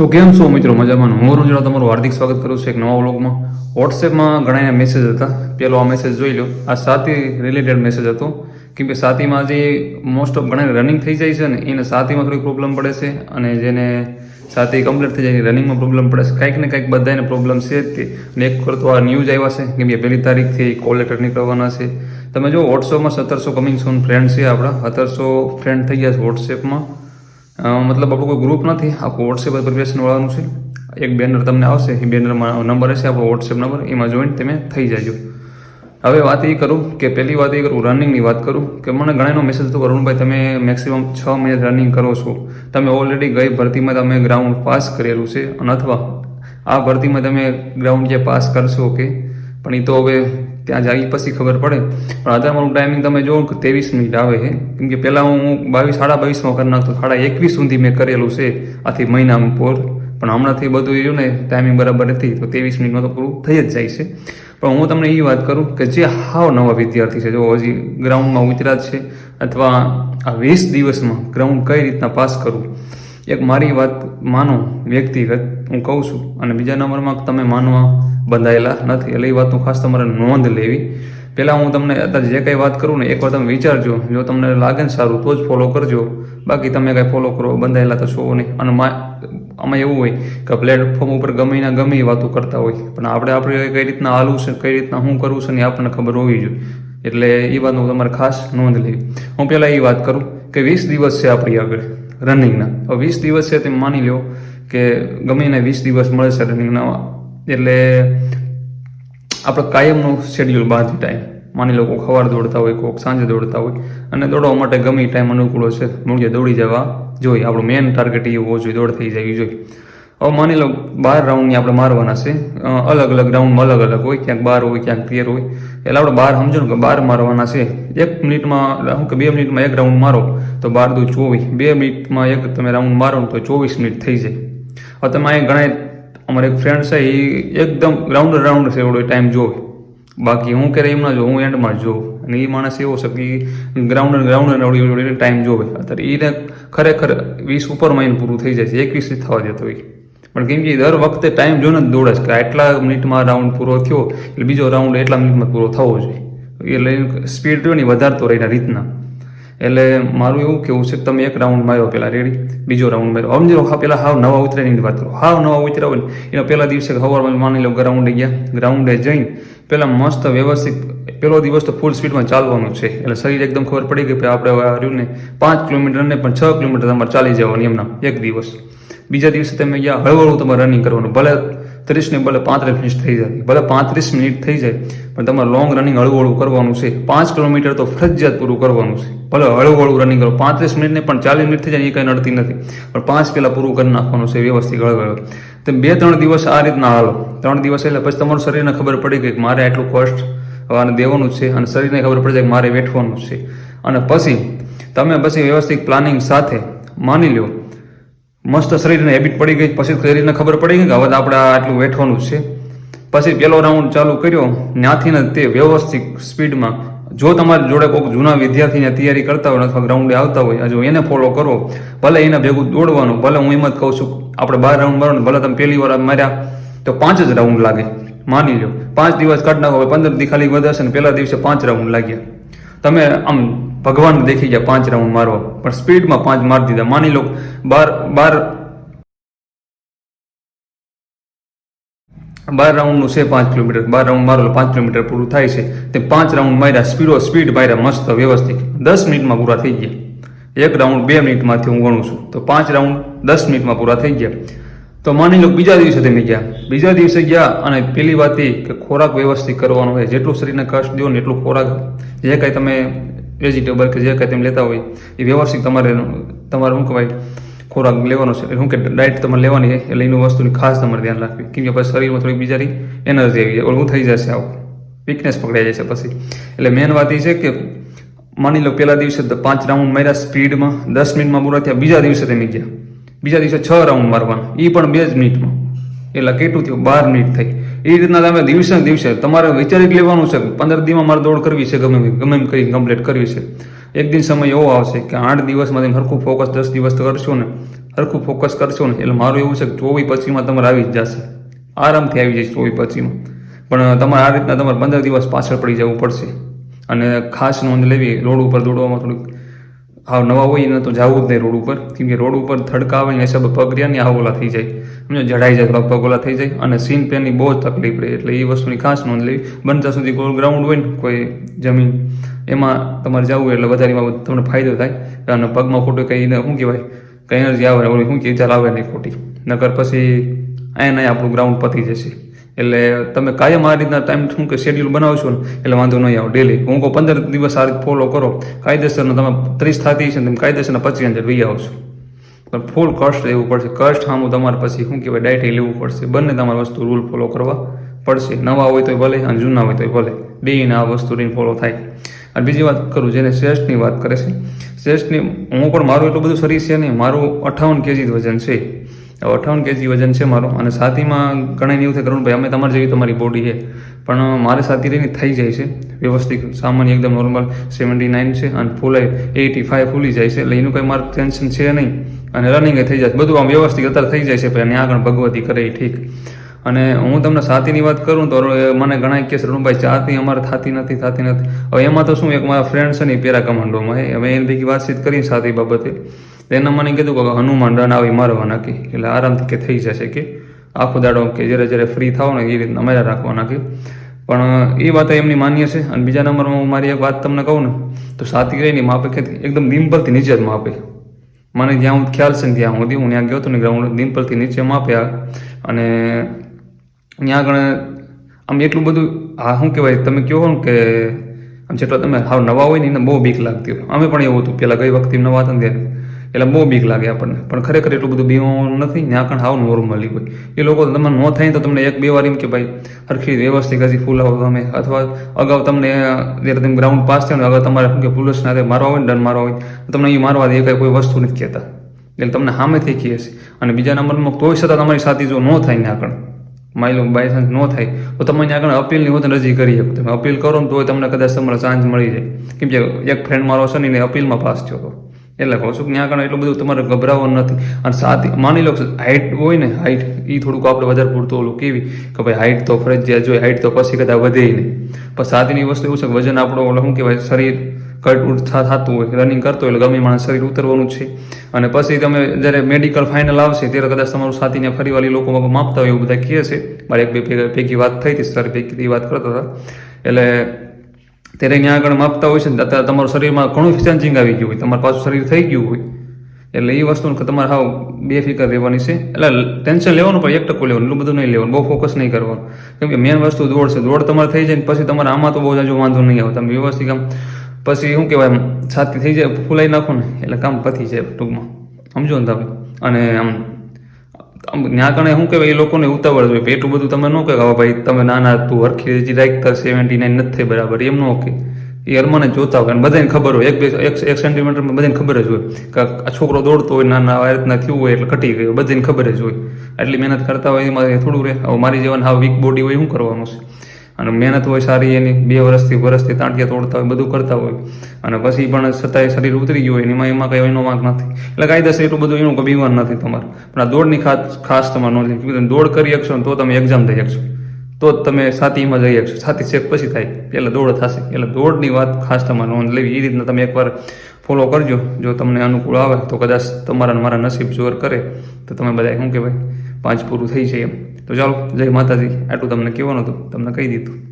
તો કેમ છો મિત્રો મજામાં? હું રૂંજડા તમારું હાર્દિક સ્વાગત કરું છું એક નવા વ્લોગમાં. વોટ્સએપમાં ઘણા મેસેજ હતા. પહેલો આ મેસેજ જોઈ લો આ સાથી રિલેટેડ મેસેજ હતો. કેમ કે સાતીમાં જે મોસ્ટ ઓફ ઘણા રનિંગ થઈ જાય છે ને એને સાતીમાં થોડી પ્રોબ્લેમ પડે છે અને જેને સાથે કમ્પ્લીટ થઈ જાય રનિંગમાં પ્રોબ્લેમ પડે છે. કંઈક ને કંઈક બધાને પ્રોબ્લેમ છે જ તે. અને એક કરતો આ ન્યૂઝ આવ્યા છે. કેમ કે પહેલી તારીખથી કોલ લેટર નીકળવાના છે. તમે જો વોટ્સએપમાં સત્તરસો કમિંગ સોન ફ્રેન્ડ છે આપણા. સત્તરસો ફ્રેન્ડ થઈ ગયા છે વોટ્સએપમાં મતલબ આપણું કોઈ ગ્રુપ નથી, આખું વોટ્સએપ પ્રિપેરેશન વાળવાનું છે. એક બેનર તમને આવશે, એ બેનરમાં નંબર હશે, આપણો વોટ્સએપ નંબર એમાં જોઈન તમે થઈ જાજો. હવે વાત એ કરું કે પહેલી વાત એ કરું રનિંગની વાત કરું, કે મને ઘણાનો મેસેજ હતો અરુણભાઈ તમે મેક્સિમમ છ મહિને રનિંગ કરો છો. તમે ઓલરેડી ગઈ ભરતીમાં તમે ગ્રાઉન્ડ પાસ કરેલું છે, અને અથવા આ ભરતીમાં તમે ગ્રાઉન્ડ જે પાસ કરશો કે, પણ એ તો હવે ત્યાં જાગી પછી ખબર પડે. પણ અત્યારે મારું ટાઈમિંગ તમે જુઓ કે ત્રેવીસ મિનિટ આવે છે. કેમ કે પહેલાં હું બાવીસ, સાડા બાવીસમાં કરી નાખતો, સાડા એકવીસ સુધી મેં કરેલું છે આથી મહિનામાં પોર પણ હમણાંથી બધું એ ને ટાઈમિંગ બરાબર નથી, તો ત્રેવીસ મિનિટમાં તો પૂરું થઈ જ જાય છે. પણ હું તમને એ વાત કરું કે જે હાવ નવા વિદ્યાર્થી છે, જો હજી ગ્રાઉન્ડમાં ઉતર્યા છે, અથવા આ વીસ દિવસમાં ગ્રાઉન્ડ કઈ રીતના પાસ કરવું એક મારી વાત માનો વ્યક્તિગત, હું કહું છું. અને બીજા નંબરમાં તમે માનવા બંધાયેલા નથી. એટલે એ વાતનું ખાસ તમારે નોંધ લેવી. પહેલાં હું તમને અત્યારે જે કંઈ વાત કરું ને, એકવાર તમે વિચારજો. જો તમને લાગે ને સારું, તો જ ફોલો કરજો. બાકી તમે કાંઈ ફોલો કરો, બંધાયેલા તો છો નહીં. અને આમાં એવું હોય કે પ્લેટફોર્મ ઉપર ગમે ના ગમે એ વાતો કરતા હોય. પણ આપણે આપણે કઈ રીતના હાલવું છે, કઈ રીતના શું કરવું છે, ને આપણને ખબર હોવી જોઈએ. એટલે એ વાતનું તમારે ખાસ નોંધ લેવી. હું પહેલાં એ વાત કરું કે વીસ દિવસ છે આપણી આગળ. રનિંગના હવે વીસ દિવસ છે તેમ માની લો કે ગમે એને વીસ દિવસ મળે છે રનિંગના એટલે આપણે કાયમનું શેડ્યુલ બાંધી ટાઈમ માની લો કોઈક સવાર દોડતા હોય કોઈક સાંજે દોડતા હોય. અને દોડવા માટે ગમે ટાઈમ અનુકૂળ છે મૂળિયા દોડી જવા જોઈએ. આપણું મેન ટાર્ગેટ એ હોવો જોઈએ, દોડ થઈ જવી જોઈએ. હવે માની લો બાર રાઉન્ડની આપણે મારવાના છે. અલગ અલગ રાઉન્ડમાં અલગ અલગ હોય, ક્યાંક બાર હોય, ક્યાંક તેર હોય. એટલે આપણે બાર સમજો ને કે બાર મારવાના છે. એક મિનિટમાં કે બે મિનિટમાં એક રાઉન્ડ મારો, તો બાર દુ ચોવીસ. બે મિનિટમાં એક તમે રાઉન્ડ મારો તો ચોવીસ મિનિટ થઈ જાય. હવે તમે અહીં ઘણા અમારે એક ફ્રેન્ડ છે, એ એકદમ રાઉન્ડ રાઉન્ડ છે, એવડો ટાઈમ જોવે. બાકી હું ક્યારે એમ ના જોઉં હું એન્ડમાં જ જોઉં. અને એ માણસ એવો છે કે ગ્રાઉન્ડ ગ્રાઉન્ડ અને એવડી ટાઈમ જોવે. અત્યારે એને ખરેખર વીસ ઉપરમાં એને પૂરું થઈ જાય છે. એકવીસ થવા જતો હોય. પણ કેમ કે દર વખતે ટાઈમ જોઈને જ દોડે છે કે આટલા મિનિટમાં રાઉન્ડ પૂરો થયો, એટલે બીજો રાઉન્ડ એટલા મિનિટમાં પૂરો થવો જોઈએ. એટલે સ્પીડ રહ્યો ને વધારતો વધારતો રહીને રીતના. એટલે મારું એવું કેવું છે કે તમે એક રાઉન્ડ માર્યો પહેલાં રેડી બીજો રાઉન્ડ માર્યો. સમજો હા પહેલાં હાવ નવા ઉતર્યાની વાત કરો. હાવ નવા ઉતર્યા હોય ને, એના પહેલા દિવસે સવારમાં માની લો ગ્રાઉન્ડે ગયા ગ્રાઉન્ડે જઈને પહેલાં મસ્ત વ્યવસ્થિત પહેલો દિવસ તો ફૂલ સ્પીડમાં ચાલવાનું છે. એટલે શરીર એકદમ ખબર પડી ગઈ આપણે હવે ને પાંચ કિલોમીટર ને પણ છ કિલોમીટર તમારે ચાલી જવાનું એમના, એક દિવસ. બીજા દિવસે તમે ગયા હળવળું તમારે રનિંગ કરવાનું. ભલે ત્રીસ ને ભલે પાંત્રીસ મિનિટ થઈ જાય. ભલે પાંત્રીસ મિનિટ થઈ જાય, પણ તમારે લોંગ રનિંગ હળવળું કરવાનું છે. પાંચ કિલોમીટર તો ફરજિયાત પૂરું કરવાનું છે. ભલે હળવું હળવું રનિંગ કરો. પાંત્રીસ મિનિટ ને પણ ચાલીસ મિનિટ થઈ જાય એ કંઈ નડતી નથી. પણ પાંચ પહેલાં પૂરું કરી નાખવાનું છે વ્યવસ્થિત હળવળ. તમે બે ત્રણ દિવસ આ રીતના હાલો. ત્રણ દિવસ એટલે પછી તમારું શરીરને ખબર પડી ગઈ કે મારે આટલું કોસ્ટ આને દેવાનું છે અને શરીરને ખબર પડી જાય કે મારે વેઠવાનું છે. અને પછી તમે પછી વ્યવસ્થિત પ્લાનિંગ સાથે માની લો મસ્ત શરીરને હેબિટ પડી ગઈ, પછી શરીરને ખબર પડી ગઈ કે હવે આપણે આટલું વેઠવાનું છે. પછી પેલો રાઉન્ડ ચાલુ કર્યો, ત્યાંથી તે વ્યવસ્થિત સ્પીડમાં જો તમારી જોડે કોઈક જૂના વિદ્યાર્થીને તૈયારી કરતા હોય, અથવા ગ્રાઉન્ડે આવતા હોય જો એને ફોલો કરો, ભલે એને ભેગું દોડવાનું, ભલે હું એમ જ કહું છું, આપણે બાર રાઉન્ડ મારો ભલે તમે પહેલી વાર માર્યા, તો પાંચ જ રાઉન્ડ લાગે. માની લો પાંચ દિવસ કાઢ નાખો પંદર દી ખાલી વધારશે ને પહેલા દિવસે પાંચ રાઉન્ડ લાગ્યા. તમે આમ ભગવાન દેખી ગયા, પાંચ રાઉન્ડ મારવા. પણ સ્પીડમાં પાંચ મારી દીધા. માની લો, બાર બાર બાર રાઉન્ડનું છે પાંચ કિલોમીટર. બાર રાઉન્ડ મારો પાંચ કિલોમીટર પૂરું થાય છે. તે પાંચ રાઉન્ડ માર્યા, સ્પીડો, સ્પીડ માર્યા, મસ્ત વ્યવસ્થિત. દસ મિનિટમાં પૂરા થઈ ગયા. એક રાઉન્ડ બે મિનિટમાંથી હું ગણું છું. તો પાંચ રાઉન્ડ દસ મિનિટમાં પૂરા થઈ ગયા. તો માની લો, બીજા દિવસે તમે ગયા. બીજા દિવસે ગયા અને પેલી વાત એ કે ખોરાક વ્યવસ્થિત કરવાનો હોય. જેટલું શરીરને કષ્ટ દો ને એટલું ખોરાક જે કાંઈ તમે વેજીટેબલ કે જે કાંઈ તમે લેતા હોય, એ વ્યવસ્થિત તમારે તમારે શું કહેવાય, ખોરાક લેવાનો છે. એટલે શું કે ડાયટ તમારે લેવાની છે, એટલે એનું વસ્તુની ખાસ તમારે ધ્યાન રાખવી. કેમ કે પછી શરીરમાં થોડીક બીજારી એનર્જી આવી જાય. ઓલું થઈ જશે આવું. વીકનેસ પકડાઈ જશે પછી. એટલે મેન વાત એ છે કે, માની લો પહેલા દિવસે પાંચ રાઉન્ડ માર્યા સ્પીડમાં દસ મિનિટમાં પૂરા થયા, બીજા દિવસે તમે ગયા. બીજા દિવસે છ રાઉન્ડ મારવાના. એ પણ બે જ મિનિટમાં. એટલે કેટલું થયું? બાર મિનિટ થઈ. એ રીતના તમે દિવસે દિવસે તમારે વિચારી લેવાનું છે પંદર દીમાં મારે દોડ કરવી છે ગમે ગમે એમ કરીને કમ્પ્લીટ કરવી છે. એક દિન સમય એવો આવશે કે આઠ દિવસમાં તમે સરખું ફોકસ દસ દિવસ કરશો ને સરખું ફોકસ કરશો ને, એટલે મારું એવું છે કે ચોવીસ પછીમાં તમારે આવી જ જશે. આરામથી આવી જશે ચોવીસ પછીમાં પણ તમારે આ રીતના તમારે પંદર દિવસ પાછળ પડી જવું પડશે. અને ખાસ નોંધ લેવી, રોડ ઉપર દોડવામાં થોડુંક હાવ નવા હોય ને તો જવું જ નહીં રોડ ઉપર. કેમ કે રોડ ઉપર થડકા આવે ને હિસાબે પગ રહ્યા ને આવ ઓલા થઈ જાય. જડાઈ જાય થોડા પગોલા થઈ જાય અને સીન પેનની બહુ જ તકલીફ રહે. એટલે એ વસ્તુની ખાસ નોંધ લેવી. બનતા સુધી કોઈ ગ્રાઉન્ડ હોય ને, કોઈ જમીન, એમાં તમારે જવું એટલે વધારે એમાં તમને ફાયદો થાય. અને પગમાં ખોટું કંઈ શું કહેવાય? કંઈ એનર્જી આવે, ઓલી શું કે ઇજા આવે નહીં ખોટી. નકર પછી અહીંયા નહીં આપણું ગ્રાઉન્ડ પતી જશે. એટલે તમે કાયમ આ રીતના ટાઈમ શું કે શેડ્યુલ બનાવશો ને, એટલે વાંધો નહીં આવે. ડેલી હું કહું, પંદર દિવસ આ રીતે ફોલો કરો. કાયદેસરનો તમે ત્રીસ થતી છે ને, તમે કાયદેસરના પચીસ હજાર વી આવશો. પણ ફૂલ કષ્ટ લેવું પડશે. કષ્ટ હામું તમારે પછી શું કહેવાય ડાયટી લેવું પડશે. બંને તમારે વસ્તુ રૂલ ફોલો કરવા પડશે. નવા હોય તોય ભલે અને જૂના હોય તોય ભલે. બેને આ વસ્તુ ફોલો થાય. અને બીજી વાત કરું જેને શ્રેષ્ઠની વાત કરે છે, શ્રેષ્ઠની હું પણ મારું એટલું બધું શરીર છે નહીં, મારું અઠાવન કેજી વજન છે. અઠાવન કેજી વજન છે મારું અને સાથીમાં ઘણા એવું થાય, કરુણભાઈ, અમે તમારી જેવી તમારી બોડી છે. પણ મારે સાથી રહીને થઈ જાય છે, વ્યવસ્થિત સામાન્ય એકદમ નોર્મલ સેવન્ટી નાઇન છે અને ફૂલાય એટી ફાઇવ ફૂલી જાય છે. એટલે એનું કંઈ મારું ટેન્શન છે નહીં અને રનિંગ થઈ જાય બધું આમ વ્યવસ્થિત અત્યારે થઈ જાય છે ત્યાં આગળ ભગવતી કરે ઠીક. અને હું તમને સાતીની વાત કરું તો મને ઘણા કે રણુભાઈ ચાતી અમારે થતી નથી થતી નથી. હવે એમાં તો શું, એક મારા ફ્રેન્ડ છે ને પેરા કમાન્ડોમાં હવે એની ભેગી વાતચીત કરી સાથી બાબતે. એના મને કીધું કે હનુમાન રન આવી મારવા નાખી. એટલે આરામથી કે થઈ જશે કે. આખો દાડો કે જ્યારે જ્યારે ફ્રી થાવ ને, એ રીતના મજા રાખવા નાખી. પણ એ વાત એમની માન્ય છે. અને બીજા નંબરમાં હું મારી એક વાત તમને કહું ને, તો સાતી રહીને માપે કે એકદમ ડિમ્પલથી નીચે જ માપે મને જ્યાં હું ખ્યાલ છે ને, ત્યાં સુધી હું ત્યાં ગયો હતો ને, ગ્રાઉન્ડ ડિમ્પલથી નીચે માપ્યા અને ત્યાં આગળ આમ એટલું બધું હા શું કહેવાય, તમે કહો ને કે આમ જેટલો તમે હાવ નવા હોય ને, એને બહુ બીક લાગતી હોય. અમે પણ એવું હતું, પહેલાં ગઈ વખતે નવા હતા ત્યારે. એટલે બહુ બીક લાગે આપણને. પણ ખરેખર એટલું બધું બીવાનું નથી, ને આગળ હાવ નોર્મલી હોય. એ લોકો તમને ન થાય તો તમને એક બે વાર એમ કે ભાઈ, હરખી વ્યવસ્થિત હજી ફૂલાવો તમે. અથવા અગાઉ તમને જ્યારે તમે ગ્રાઉન્ડ પાસ થયો ને, અગાઉ તમારે શું કે પુલિસના મારવા હોય ને, દંડ મારવા હોય તમને એ મારવા દે કાંઈ કોઈ વસ્તુ નથી કહેતા. એટલે તમને સામેથી કહે છે અને બીજા નંબરમાં તોય છતાં તમારી સાથે જો ન થાય ને આગળ માયલો બાય ચાન્સ ન થાય, તો તમે આગળ અપીલની હોત રજી કરી શકો. તમે અપીલ કરો ને તો તમને કદાચ તમારો ચાન્સ મળી જાય. કેમ કે એક ફ્રેન્ડ મારો છે ને અપીલમાં પાસ થયો હતો. એટલે કહું છું કે ત્યાં આગળ એટલું બધું તમારે ગભરાવાનું નથી. અને સાથ માની લો હાઇટ હોય ને હાઇટ એ થોડુંક આપણે વધારે પૂરતું ઓલું કેવી? કે ભાઈ હાઇટ તો ફરજિયાત જોઈએ હાઇટ તો પછી કદાચ વધે નહીં. પણ સાથીની વસ્તુ એવું છે કે વજન આપણો ઓલો શું કહેવાય? શરીર કટ ઉઠ થતું હોય રનિંગ કરતો હોય એટલે ગમે માણસ શરીર ઉતરવાનું છે. અને પછી તમે જ્યારે મેડિકલ ફાઇનલ આવશે ત્યારે કદાચ તમારું સાથીને ફરીવાળી લોકો માપતા હોય એવું બધા કહે છે. મારે એક બે ભેગી વાત થઈ હતી સર ભેગી વાત કરતા હતા. એટલે ત્યારે અહીંયા આગળ માપતા હોય છે ને અત્યારે તમારું શરીરમાં ઘણું ચેન્જિંગ આવી ગયું હોય. તમારું પાછું શરીર થઈ ગયું હોય. એટલે એ વસ્તુ તમારે હાવ બેફિકર રહેવાની છે. એટલે ટેન્શન લેવાનું પણ એક ટકો લેવાનું, એટલું બધું નહીં લેવાનું, બહુ ફોકસ નહીં કરવાનું. કેમ કે મેન વસ્તુ દોડ છે દોડ તમારે થઈ જાય ને પછી તમારે આમાં તો બહુ જાજો વાંધો નહીં આવે. તમે વ્યવસ્થિત આમ પછી શું કહેવાય આમ છાતી થઈ જાય, ફૂલાઈ નાખો ને, એટલે કામ પતી જાય ટૂંકમાં. સમજો ને તમે? અને આમ ત્યાં કણે શું કહેવાય, એ લોકોને ઉતાવળ જોઈએ એટલું બધું તમે ન કહે કે ભાઈ, તમે નાના તું હરખી હજી રાખતા સેવન્ટી નાઇન નથી બરાબર. એમ ન કે એ હરમાને જોતા હોય. અને બધાને ખબર હોય. એક, બે, એક સેન્ટીમીટરમાં બધાને ખબર જ હોય કે આ છોકરો દોડતો હોય, નાના, આ રીતના થયું હોય, એટલે ઘટી ગયો. બધાને ખબર જ હોય. આટલી મહેનત કરતા હોય, એમાં થોડું રહે. હવે મારી જેવાને હા વીક બોડી હોય, શું કરવાનું છે? અને મહેનત હોય સારી એની, બે વર્ષથી વર્ષથી તાંટિયા તોડતા હોય, બધું કરતા હોય. અને પછી પણ છતાંય શરીર ઉતરી ગયું હોય એમાં એમાં કંઈ એનો વાંક નથી. એટલે કાયદેસર એટલું બધું એનું બીમાર નથી તમારે. પણ આ દોડની ખાસ ખાસ તમારે નોંધ લેવી દોડ કરી શકશો તો તમે એક્ઝામ દઈ શકશો. તો જ તમે સાતીમાં જઈ શકશો. સાતી ચેક પછી થાય. એટલે દોડ થશે. એટલે દોડની વાત ખાસ તમારે નોંધ લેવી. એ રીતના તમે એકવાર ફોલો કરજો. જો તમને અનુકૂળ આવે, તો કદાચ તમારા મારા નસીબ જોર કરે. તો તમે બધા શું કહેવાય? પાંચ પૂરું થઈ જાય એમ. તો ચાલો, જય માતાજી. આટલું તમને કહેવાનું હતું. તમને કહી દીધું.